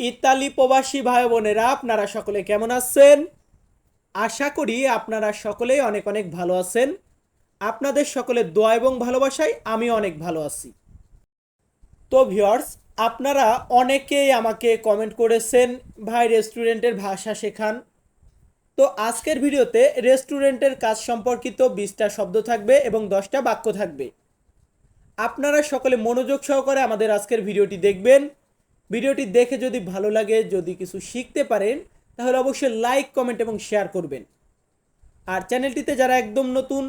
Italy প্রবাসী ভাই বোনেরা, আপনারা সকলে কেমন আছেন? আশা করি আপনারা সকলেই অনেক অনেক ভালো আছেন। আপনাদের সকলের দোয়া এবং ভালোবাসায় আমি অনেক ভালো আছি। তো ভিউয়ার্স, আপনারা অনেকেই আমাকে কমেন্ট করেছেন, ভাই রেস্টুরেন্টের ভাষা শেখান। তো আজকের ভিডিওতে রেস্টুরেন্টের কাজ সম্পর্কিত বিশটা শব্দ থাকবে এবং দশটা বাক্য থাকবে। আপনারা সকলে মনোযোগ সহকারে আমাদের আজকের ভিডিওটি দেখবেন। ভিডিওটি দেখে যদি ভালো লাগে, যদি কিছু শিখতে পারেন, তাহলে অবশ্যই লাইক, কমেন্ট এবং শেয়ার করবেন। আর চ্যানেলটিতে যারা একদম নতুন,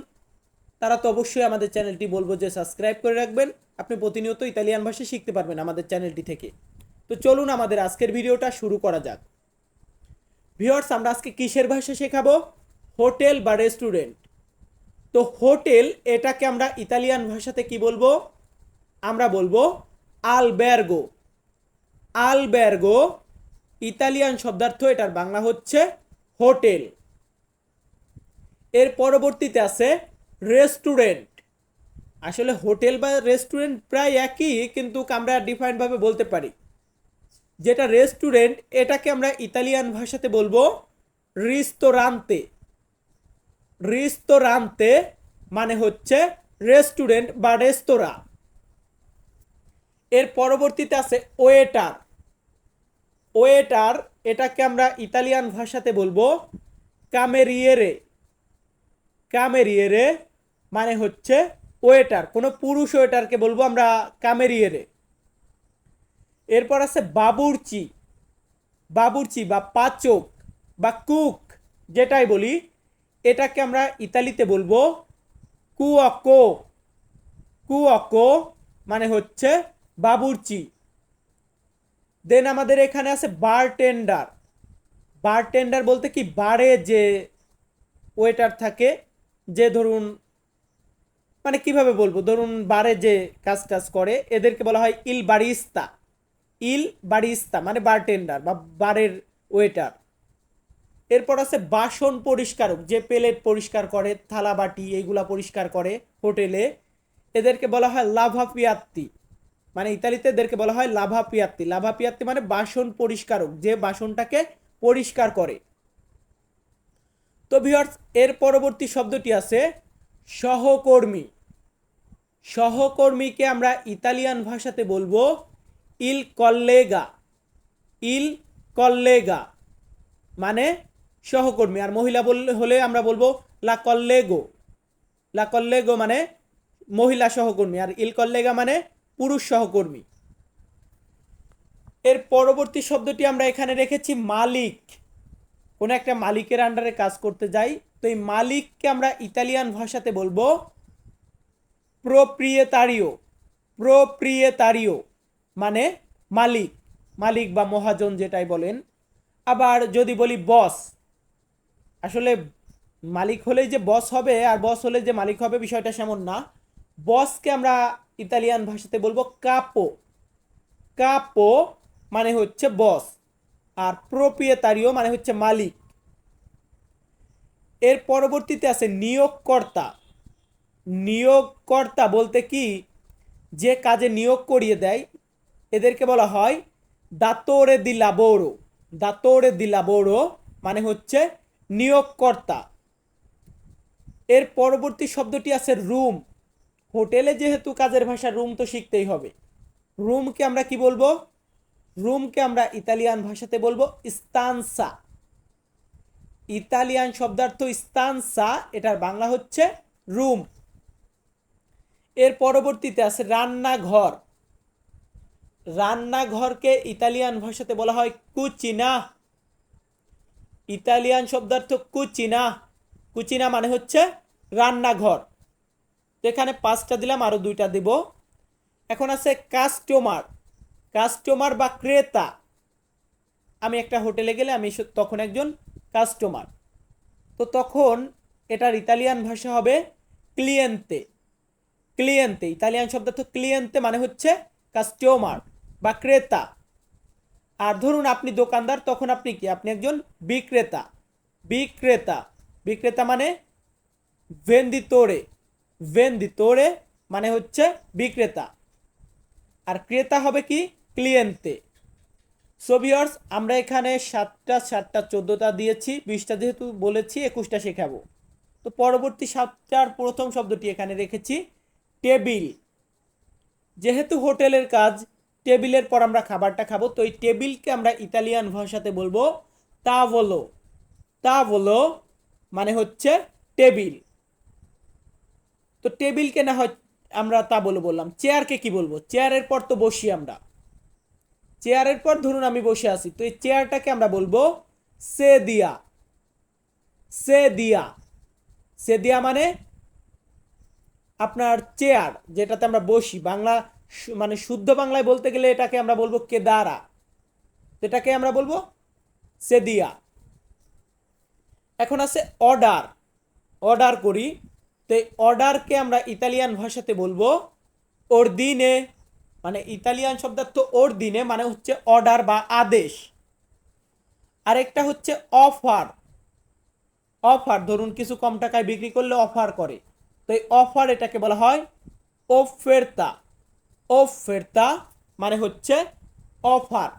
তারা তো অবশ্যই আমাদের চ্যানেলটি বলব যে সাবস্ক্রাইব করে রাখবেন। আপনি প্রতিনিয়ত ইতালিয়ান ভাষা শিখতে পারবেন আমাদের চ্যানেলটি থেকে। তো চলুন আমাদের আজকের ভিডিওটা শুরু করা যাক। ভিওয়ার্স আমরা আজকে কিসের ভাষা শেখাবো? হোটেল বা রেস্টুরেন্ট। তো হোটেল, এটাকে আমরা ইতালিয়ান ভাষাতে কি বলব? আমরা বলব আলবের্গো। আলবের্গো ইতালিয়ান শব্দার্থ এটার বাংলা হচ্ছে হোটেল। এর পরবর্তীতে আছে রেস্টুরেন্ট আসলে হোটেল বা রেস্টুরেন্ট প্রায় একই, কিন্তু আমরা ডিফারেন্টভাবে বলতে পারি। যেটা রেস্টুরেন্ট এটাকে আমরা ইতালিয়ান ভাষাতে বলব রিস্তোরান্তে রিস্তোরান্তে মানে হচ্ছে রেস্টুরেন্ট বা রেস্তোরাঁ এর পরবর্তীতে আছে ওয়েটার। ওয়েটার, এটাকে আমরা ইতালিয়ান ভাষাতে বলব কামেরিয়েরে। কামেরিয়েরে মানে হচ্ছে ওয়েটার, কোনো পুরুষ ওয়েটারকে বলব আমরা কামেরিয়েরে। এরপর আছে বাবুর্চি। বাবুর্চি বা পাচক বা কুক যেটাই বলি, এটাকে আমরা ইতালিতে বলব কুয়াকো। কুয়াকো মানে হচ্ছে বাবুর্চি। দেন আমাদের এখানে আছে বারটেন্ডার বারটেন্ডার বলতে কি? বারে যে ওয়েটার থাকে, যে ধরুন মানে কীভাবে বলব? ধরুন বারে যে কাজ টাজ করে, এদেরকে বলা হয় ইল বারিস্তা। ইল বারিস্তা মানে বারটেন্ডার বা বারের ওয়েটার এরপর আছে বাসন পরিষ্কারক যে প্লেট পরিষ্কার করে, থালা বাটি এইগুলা পরিষ্কার করে হোটেলে। এদেরকে বলা হয় লাভা পিয়াত্তি মানে ইতালিতে এদেরকে বলা হয় লাভা পিয়াত্তি। লাভা পিয়াত্তি মানে বাসন পরিষ্কারক, যে বাসনটাকে পরিষ্কার করে। তো ভিউয়ার্স এর পরবর্তী শব্দটি আছে সহকর্মী। সহকর্মীকে আমরা ইতালিয়ান ভাষাতে বলব ইল কল্লেগা। ইল কল্লেগা মানে সহকর্মী। আর মহিলা বললে হলে আমরা বলব লা কল্লেগো। লা কল্লেগো মানে মহিলা সহকর্মী। আর ইল কল্লেগা মানে পুরুষ সহকর্মী। এর পরবর্তী শব্দটি আমরা এখানে রেখেছি মালিক। কোনো একটা মালিকের আন্ডারে কাজ করতে যাই, তো এই মালিককে আমরা ইতালিয়ান ভাষাতে বলব প্রোপ্রিয়েতারিও। প্রোপ্রিয়েতারিও মানে মালিক মালিক বা মহাজন যেটাই বলেন। আবার যদি বলি বস, আসলে মালিক হলেই যে বস হবে আর বস হলে যে মালিক হবে বিষয়টা সেমন না। বসকে আমরা ইতালিয়ান ভাষাতে বলব কাপো কাপো মানে হচ্ছে বস আর প্রোপ্রিয়েতারিও মানে হচ্ছে মালিক। এর পরবর্তীতে আছে নিয়োগকর্তা। নিয়োগকর্তা বলতে কি? যে কাজে নিয়োগ করিয়ে দেয়, এদেরকে বলা হয় দাতোরে দিলা লাবোরো দাতোরে দিলা লাবোরো মানে হচ্ছে নিয়োগকর্তা। এর পরবর্তী শব্দটি আছে রুম। হোটেলে যেহেতু কাজের ভাষা রুম তো শিখতেই হবে। রুমকে আমরা কি বলব? রুমকে আমরা ইতালিয়ান ভাষাতে বলব স্তানসা ইতালিয়ান শব্দার্থ স্তানসা এটার বাংলা হচ্ছে রুম। এর পরবর্তীতে আছে রান্নাঘর। রান্নাঘরকে ইতালিয়ান ভাষাতে বলা হয় কুচিনা। ইতালিয়ান শব্দার্থ কুচিনা। কুচিনা মানে হচ্ছে রান্নাঘর। তো এখানে পাঁচটা দিলাম আরও দুইটা দেব। এখন আছে কাস্টমার কাস্টমার বা ক্রেতা। আমি একটা হোটেলে গেলে আমি তখন একজন কাস্টমার তো তখন এটার ইতালিয়ান ভাষা হবে ক্লিয়েন্তে ক্লিয়েন্তে ইতালিয়ান শব্দ তো ক্লিয়েন্তে মানে হচ্ছে কাস্টমার বা ক্রেতা। আর ধরুন আপনি দোকানদার, তখন আপনি কি? আপনি একজন বিক্রেতা। বিক্রেতা। বিক্রেতা মানে ভেন্দিতোরে ভেন্দিতোরে মানে হচ্ছে বিক্রেতা। আর ক্রেতা হবে কি? ক্লিয়েন্তে সো ভিউয়ার্স আমরা এখানে সাতটা সাতটা, চোদ্দোটা দিয়েছি, বিশটা যেহেতু বলেছি, একুশটা শেখাবো। তো পরবর্তী সাতটার প্রথম শব্দটি এখানে রেখেছি টেবিল যেহেতু হোটেলের কাজ, টেবিলের পর আমরা খাবারটা খাব, তো এই টেবিলকে আমরা ইতালিয়ান ভাষাতে বলব তা বলো তা বলো মানে হচ্ছে টেবিল। তো টেবিলকে না হয় আমরা তা বলে বললাম। চেয়ারকে কি বলব? চেয়ারের পর তো বসি আমরা। চেয়ারের পর ধরুন আমি বসে আছি, তো এই চেয়ারটাকে আমরা বলব সে দিয়া। সে দিয়া। সে দিয়া মানে আপনার চেয়ার, যেটাতে আমরা বসি। বাংলা মানে শুদ্ধ বাংলায় বলতে গেলে এটাকে আমরা বলব কেদারা। এটাকে আমরা বলব সে দিয়া। এখন আছে অর্ডার। অর্ডার করি। তো এই অর্ডারকে আমরা ইতালিয়ান ভাষাতে বলব ওর দিনে মানে ইতালিয়ান শব্দার্থ ওর দিনে মানে হচ্ছে অর্ডার বা আদেশ। আরেকটা হচ্ছে অফার। অফার, ধরুন কিছু কম টাকায় বিক্রি করলে অফার করে। তো এই অফার এটাকে বলা হয় ওফেরতা ওফেরতা মানে হচ্ছে অফার।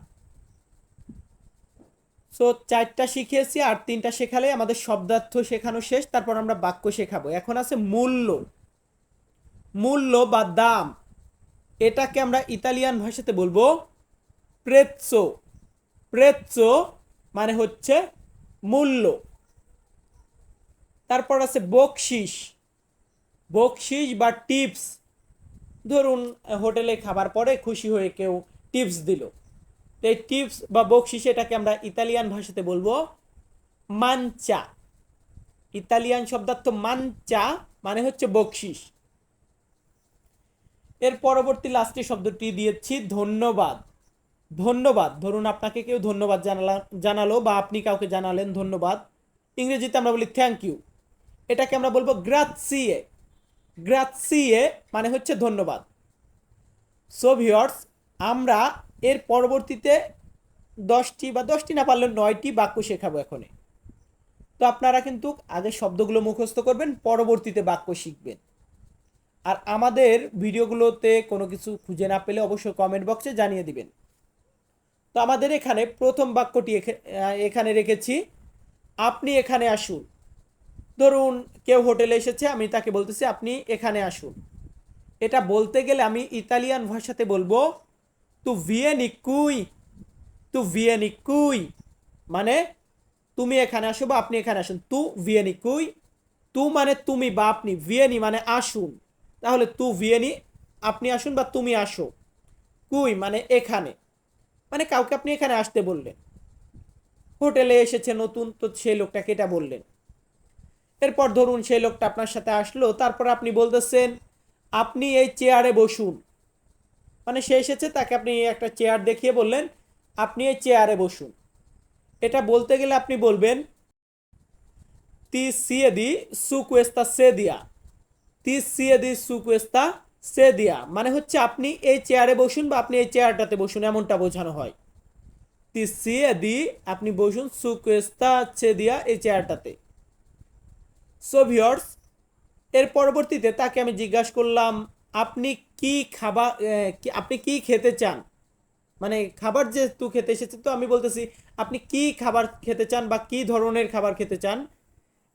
সো চারটা শিখিয়েছি আর তিনটা শেখালে আমাদের শব্দার্থ শেখানো শেষ, তারপর আমরা বাক্য শেখাবো। এখন আছে মূল্য। মূল্য বা দাম। এটাকে আমরা ইতালিয়ান ভাষাতে বলব প্রেৎসো প্রেৎসো মানে হচ্ছে মূল্য। তারপর আছে বকশিস। বকশিস বা টিপস। ধরুন, হোটেলে খাবার পরে খুশি হয়ে কেউ টিপস দিল। তো এই টিপস বা বকশিস এটাকে আমরা ইতালিয়ান ভাষাতে বলব মানচা ইতালিয়ান শব্দার্থ মানচা মানে হচ্ছে বকশিস। এর পরবর্তী লাস্টে শব্দটি দিয়েছি ধন্যবাদ। ধন্যবাদ। ধরুন আপনাকে কেউ ধন্যবাদ জানালা, জানালো বা আপনি কাউকে জানালেন ধন্যবাদ। ইংরেজিতে আমরা বলি থ্যাংক ইউ এটাকে আমরা বলব গ্রাৎসিয়ে গ্রাৎসিয়ে মানে হচ্ছে ধন্যবাদ। সো ভিওর্স আমরা এর পরবর্তীতে দশটি বা দশটি না পারলে নয়টি বাক্য শেখাবো এখনে তো আপনারা কিন্তু আগে শব্দগুলো মুখস্থ করবেন, পরবর্তীতে বাক্য শিখবেন। আর আমাদের ভিডিওগুলোতে কোনো কিছু খুঁজে না পেলে অবশ্যই কমেন্ট বক্সে জানিয়ে দিবেন। তো আমাদের এখানে প্রথম বাক্যটি এখে- এখানে রেখেছি। আপনি এখানে আসুন। ধরুন কেউ হোটেলে এসেছে, আমি তাকে বলতেছি, আপনি এখানে আসুন। এটা বলতে গেলে আমি ইতালিয়ান ভাষাতে বলব তু ভিয়েনি কুই তু ভিয়েনি কুই মানে তুমি এখানে আসো বা আপনি এখানে আসুন। তু ভিয়েনি কুই তু মানে তুমি বা আপনি। ভিয়েনি মানে আসুন। তাহলে তু ভিয়েনি আপনি আসুন বা তুমি আসো। কুই মানে এখানে। মানে কাউকে আপনি এখানে আসতে বললেন। হোটেলে এসেছে নতুন, তো সেই লোকটাকে এটা বললেন। এরপর ধরুন সেই লোকটা আপনার সাথে আসলো, তারপর আপনি বলতেছেন, আপনি এই চেয়ারে বসুন। মানে সে এসেছে, তাকে আপনি একটা চেয়ার দেখিয়ে বললেন, আপনি এই চেয়ারে বসুন। এটা বলতে গেলে আপনি বলবেন, তি সিয়ে দি সু কুয়েস্তা সে দিয়া। তি সিয়ে দি সু কুয়েস্তা সে দিয়া। মানে হচ্ছে আপনি এই চেয়ারে বসুন বা আপনি এই চেয়ারটাতে বসুন, এমনটা বোঝানো হয়। তি সিয়ে দি, আপনি বসুন সু কুয়েস্তা সে দিয়া এই চেয়ারটাতে সো ভিওর্স এর পরবর্তীতে তাকে আমি জিজ্ঞাসা করলাম আপনি কি খাবার আপনি কি খেতে চান? মানে খাবার যেহেতু খেতে এসেছে, তো আমি বলতেছি, আপনি কি খাবার খেতে চান বা কি ধরনের খাবার খেতে চান?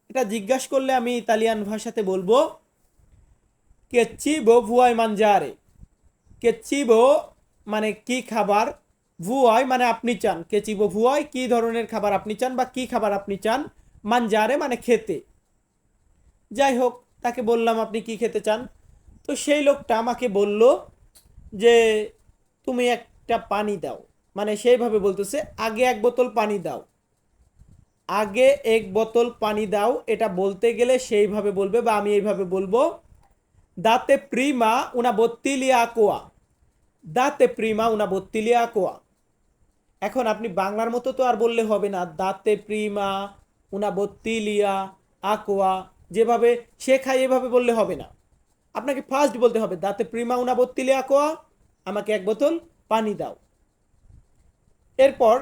এটা জিজ্ঞাসা করলে আমি ইতালিয়ান ভাষাতে বলব কে চিবো ভুয়াই মানজারে। কে চিবো মানে কি খাবার, ভুয়াই মানে আপনি চান। কে চিবো ভুয়াই, কি ধরনের খাবার আপনি চান বা কি খাবার আপনি চান? মানজারে মানে খেতে। যাই হোক, তাকে বললাম, আপনি কি খেতে চান? তো সেই লোকটা আমাকে বলল যে, তুমি একটা পানি দাও। মানে সেইভাবে বলতেছে, আগে এক বোতল পানি দাও। আগে এক বোতল পানি দাও, এটা বলতে গেলে সেইভাবে বলবে বা আমি এইভাবে বলব। দাতে প্রিমা উনা বত্তিলিয়া কোয়া দাতে প্রিমা উনা বত্তিলিয়া কোয়া এখন আপনি বাংলার মতো তো আর বললে হবে না, দাতে প্রিমা উনা বত্তিলিয়া আকোয়া। যেভাবে শেখায় এভাবে বললে হবে না। আপনাকে ফার্স্ট বলতে হবে, দাতে প্রিমা উনা বত্তিলিয়া আকোয়া আমাকে এক বোতল পানি দাও। এরপর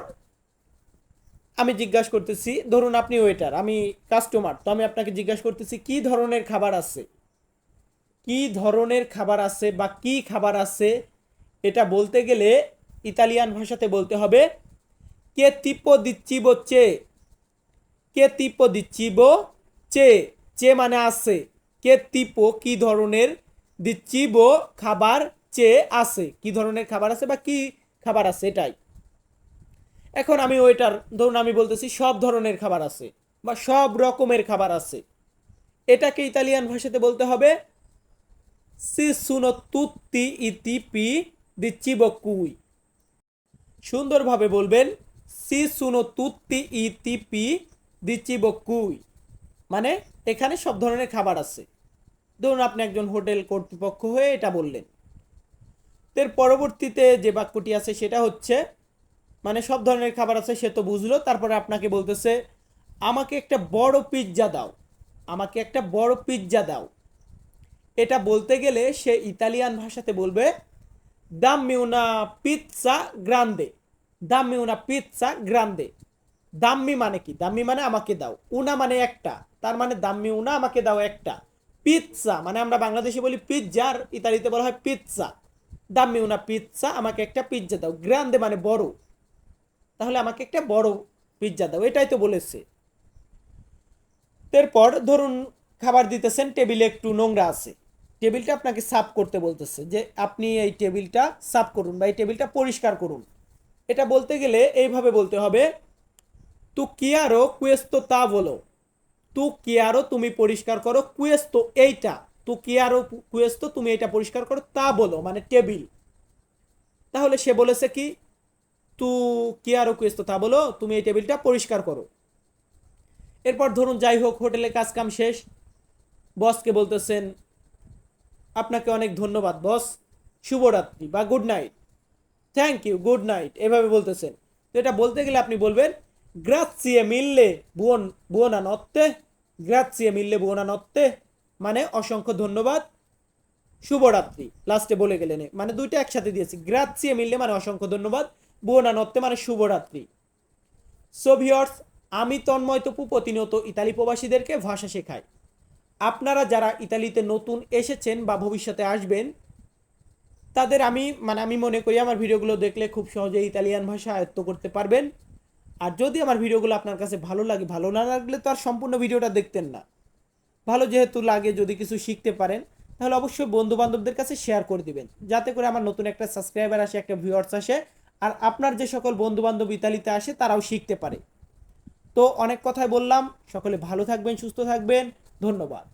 আমি জিজ্ঞাসা করতেছি, ধরুন আপনি ওয়েটার আমি কাস্টমার তো আমি আপনাকে জিজ্ঞাসা করতেছি, কি ধরনের খাবার আছে? কি ধরনের খাবার আছে বা কি খাবার আছে? এটা বলতে গেলে ইতালিয়ান ভাষাতে বলতে হবে, কে tipo দিচ্ছি cibo c'è কে tipo দিচ্ছি cibo c'è চে মানে আছে। কে tipo কি ধরনের দি চিবো খাবার চে আছে? কি ধরনের খাবার আছে বা কি খাবার আছে এটাই? এখন আমি ওইটার, ধরুন আমি বলতেছি সব ধরনের খাবার আছে বা সব রকমের খাবার আছে। এটাকে ইতালিয়ান ভাষাতে বলতে হবে, সি সুনো তুত্তি ইতিপি দি চিবো কুই। সুন্দরভাবে বলবেন, সি সুনো তুত্তি ইতিপি দি চিবো কুই। মানে এখানে সব ধরনের খাবার আছে। ধরুন আপনি একজন হোটেল কর্তৃপক্ষ হয়ে এটা বললেন। এর পরবর্তীতে যে বাক্যটি আছে সেটা হচ্ছে মানে সব ধরনের খাবার আছে, সে তো বুঝলো, তারপরে আপনাকে বলতেছে, আমাকে একটা বড় পিৎজা দাও, আমাকে একটা বড় পিৎজা দাও। এটা বলতে গেলে সে ইতালিয়ান ভাষাতে বলবে দাম উনা পিৎজা গ্রান্দে দাম উনা পিৎসা গ্রান্দে দাম্মি মানে কি? দাম্মি মানে আমাকে দাও উনা মানে একটা, তার মানে দাম্মি উনা আমাকে দাও একটা। পিৎজা মানে আমরা বাংলাদেশে বলি পিৎজা আর ইতালিতে বলা হয় পিৎজা। দাম্মি উনা পিৎজা, আমাকে একটা পিৎজা দাও। গ্রান্দে মানে বড়। তাহলে আমাকে একটা বড় পিৎজা দাও। এটাই তো বলেছে। এরপর ধরুন খাবার দিতেছেন, টেবিলে একটু নোংরা আছে। টেবিলটা আপনাকে সাফ করতে বলতেছে যে, আপনি এই টেবিলটা সাফ করুন বা এই টেবিলটা পরিষ্কার করুন। এটা বলতে গেলে এইভাবে বলতে হবে তু কিয়ারো কুয়েস্তো তা বলো। তু কিয়ারো তুমি পরিষ্কার করো কুয়েস্তো এইটা। তু কিয়ারো কুয়েস্তো তুমি এটা পরিষ্কার করো, তা বলো মানে টেবিল। তাহলে সে বলেছে কি, তু কিয়ারো কুয়েস্তো তা বলো, তুমি এই টেবিলটা পরিষ্কার করো। এরপর ধরুন যাই হোক, হোটেলে কাজ কাম শেষ। বসকে বলতেছেন, আপনাকে অনেক ধন্যবাদ, বস। শুভরাত্রি বা good night. Thank you, good night. এভাবে বলতেছেন। তো এটা বলতে গেলে আপনি বলবেন, গ্রাৎসিয়ে মিললে বুয়ন বুয়না নত্তে। গ্রাৎসিয়ে মিললে বুয়না নত্তে মানে অসংখ্য ধন্যবাদ, শুভরাত্রি। লাস্টে বলে গেলেন মানে দুইটা একসাথে দিয়েছি। গ্রাৎসিয়ে মিললে মানে অসংখ্য ধন্যবাদ বুয়না নত্তে মানে শুভরাত্রি। সোভিয়র্স আমি তন্ময় তপু, প্রতিনিয়ত ইতালি প্রবাসীদেরকে ভাষা শেখাই। আপনারা যারা ইতালিতে নতুন এসেছেন বা ভবিষ্যতে আসবেন, তাদের আমি মানে আমি মনে করি আমার ভিডিওগুলো দেখলে খুব সহজে ইতালিয়ান ভাষা আয়ত্ত করতে পারবেন। আর যদি আমার ভিডিওগুলো আপনার কাছে ভালো লাগে, ভালো না লাগলে তো আর সম্পূর্ণ ভিডিওটা দেখতেন না। ভালো যেহেতু লাগে, যদি কিছু শিখতে পারেন, তাহলে অবশ্যই বন্ধু বান্ধবদের কাছে শেয়ার করে দিবেন। যাতে করে আমার নতুন একটা সাবস্ক্রাইবার আসে, একটা ভিউয়ার্স আসে, আর আপনার যে সকল বন্ধু বান্ধব ইতালিতে আসে, তারাও শিখতে পারে। তো অনেক কথাই বললাম। সকলে ভালো থাকবেন, সুস্থ থাকবেন। ধন্যবাদ।